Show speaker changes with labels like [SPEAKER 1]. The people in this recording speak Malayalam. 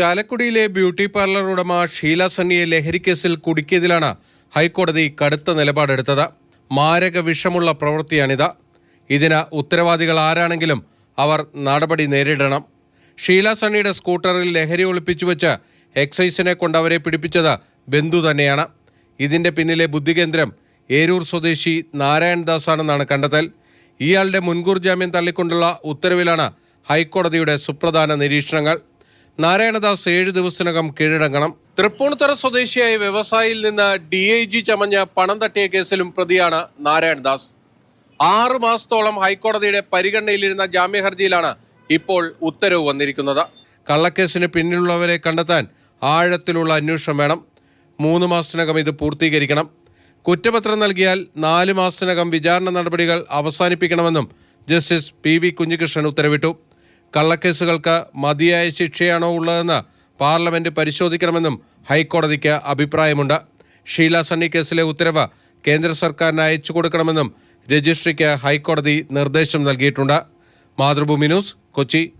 [SPEAKER 1] ചാലക്കുടിയിലെ ബ്യൂട്ടി പാർലർ ഉടമ ഷീല സണ്ണിയെ ലഹരിക്കേസിൽ കുടുക്കിയതിലാണ് ഹൈക്കോടതി കടുത്ത നിലപാടെടുത്തത്. മാരക വിഷമുള്ള പ്രവൃത്തിയാണിത്. ഇതിന് ഉത്തരവാദികൾ ആരാണെങ്കിലും അവർ നടപടി നേരിടണം. ഷീല സണ്ണിയുടെ സ്കൂട്ടറിൽ ലഹരി ഒളിപ്പിച്ചു വെച്ച് എക്സൈസിനെ കൊണ്ട് അവരെ പിടിപ്പിച്ചത് ബന്ധു തന്നെയാണ്. ഇതിന്റെ പിന്നിലെ ബുദ്ധികേന്ദ്രം ഏരൂർ സ്വദേശി നാരായൺദാസ് ആണെന്നാണ് കണ്ടെത്തൽ. ഇയാളുടെ മുൻകൂർ ജാമ്യം തള്ളിക്കൊണ്ടുള്ള ഉത്തരവിലാണ് ഹൈക്കോടതിയുടെ സുപ്രധാന നിരീക്ഷണങ്ങൾ. നാരായണദാസ് ഏഴ് ദിവസത്തിനകം കീഴടങ്ങണം. തൃപ്പൂണിത്തറ സ്വദേശിയായ വ്യവസായിയിൽ നിന്ന് ഡി ഐ ജി ചമഞ്ഞ പണം തട്ടിയ കേസിലും പ്രതിയാണ് നാരായണദാസ്. ആറു മാസത്തോളം ഹൈക്കോടതിയുടെ പരിഗണനയിലിരുന്ന ജാമ്യ ഹർജിയിലാണ് ഇപ്പോൾ ഉത്തരവ് വന്നിരിക്കുന്നത്. കള്ളക്കേസിന് പിന്നിലുള്ളവരെ കണ്ടെത്താൻ ആഴത്തിലുള്ള അന്വേഷണം വേണം. മൂന്ന് മാസത്തിനകം ഇത് പൂർത്തീകരിക്കണം. കുറ്റപത്രം നൽകിയാൽ നാല് മാസത്തിനകം വിചാരണ നടപടികൾ അവസാനിപ്പിക്കണമെന്നും ജസ്റ്റിസ് പി വി കുഞ്ഞികൃഷ്ണൻ ഉത്തരവിട്ടു. കള്ളക്കേസുകൾക്ക് മതിയായ ശിക്ഷയാണോ ഉള്ളതെന്ന് പാർലമെന്റ് പരിശോധിക്കണമെന്നും ഹൈക്കോടതിക്ക് അഭിപ്രായമുണ്ട്. ഷീല സണ്ണി കേസിലെ ഉത്തരവ് കേന്ദ്ര സർക്കാരിന് അയച്ചു കൊടുക്കണമെന്നും രജിസ്ട്രിക്ക് ഹൈക്കോടതി നിർദ്ദേശം നൽകിയിട്ടുണ്ട്. മാതൃഭൂമി ന്യൂസ് കൊച്ചി.